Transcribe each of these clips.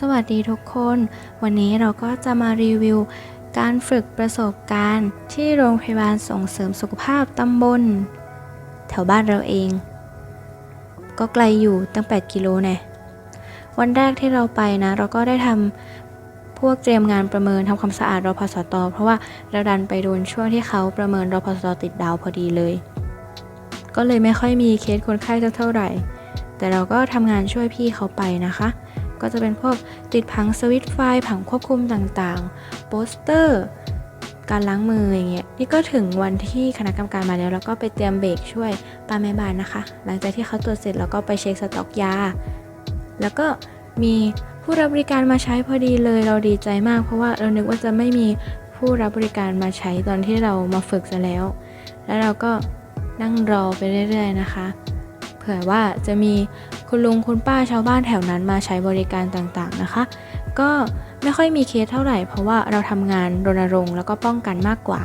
สวัสดีทุกคน วันนี้เราก็จะมารีวิว การฝึกประสบการณ์ ที่โรงพยาบาลส่งเสริมสุขภาพตำบล แถวบ้านเราเอง ก็ไกลอยู่ตั้ง 8 กิโลแน่วันแรกที่เราไปนะ เราก็ได้ทำพวกเตรียมงานประเมินทำความสะอาดรพสต เพราะว่าเราดันไปโดนช่วงที่เขาประเมินรพสตติดดาวพอดีเลย ก็เลยไม่ค่อยมีเคสคนไข้เท่าไหร่ แต่เราก็ทำงานช่วยพี่เขาไปนะคะ ก็จะเป็นพวกติดผังสวิตไฟ ผังควบคุมต่างๆ โปสเตอร์ การล้างมืออย่างเงี้ย นี่ก็ถึงวันที่คณะกรรมการมาแล้วแล้วก็ไปเตรียมเบรกช่วยป้าแม่บ้านนะคะ หลังจากที่เขาตรวจเสร็จแล้วก็ไปเช็คสต็อกยา แล้วก็มีผู้รับบริการมาใช้พอดีเลยเราดีใจมาก เพราะว่าเรานึกว่าจะไม่มีผู้รับบริการมาใช้ตอนที่เรามาฝึกซะแล้ว แล้วเราก็นั่งรอไปเรื่อย ๆ นะคะ เผื่อว่าจะมีคุณลุงคุณป้าชาวบ้านแถวนั้นมาใช้บริการต่างๆนะคะ ก็ไม่ค่อยมีเคสเท่าไหร่ เพราะว่าเราทำงานรณรงค์แล้วก็ป้องกันมากกว่า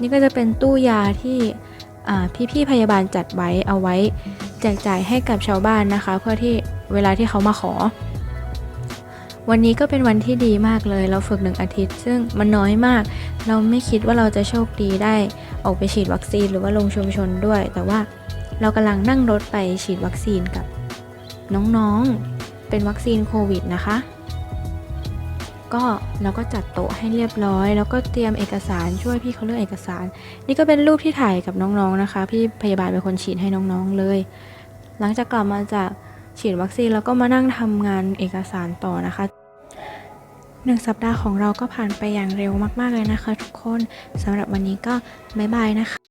นี่ก็จะเป็นตู้ยาที่พี่ๆพยาบาลจัดไว้เอาไว้ แจกจ่ายให้กับชาวบ้านนะคะ เพื่อที่เวลาที่เขามาขอ วันนี้ก็เป็นวันที่ดีมากเลย เราฝึกหนึ่งอาทิตย์ ซึ่งมันน้อยมาก เราไม่คิดว่าเราจะโชคดีได้ออกไปฉีดวัคซีนหรือว่าลงชุมชนด้วย แต่ว่าเรากำลังนั่งรถไปฉีดวัคซีนกับ น้องๆ เป็นวัคซีนโควิดนะคะ ก็เราก็จัดโต๊ะให้เรียบร้อย แล้วก็เตรียมเอกสารช่วยพี่เขาเลือกเอกสาร นี่ก็เป็นรูปที่ถ่ายกับน้องๆนะคะ พี่พยาบาลเป็นคนฉีดให้น้องๆเลย หลังจากกลับมาจากฉีดวัคซีนแล้วก็มานั่งทำงานเอกสารต่อนะคะหนึ่งสัปดาห์ของเราก็ผ่านไปอย่างเร็วมาก ๆ เลยนะคะทุกคนสำหรับวันนี้ก็บ๊ายบายนะคะ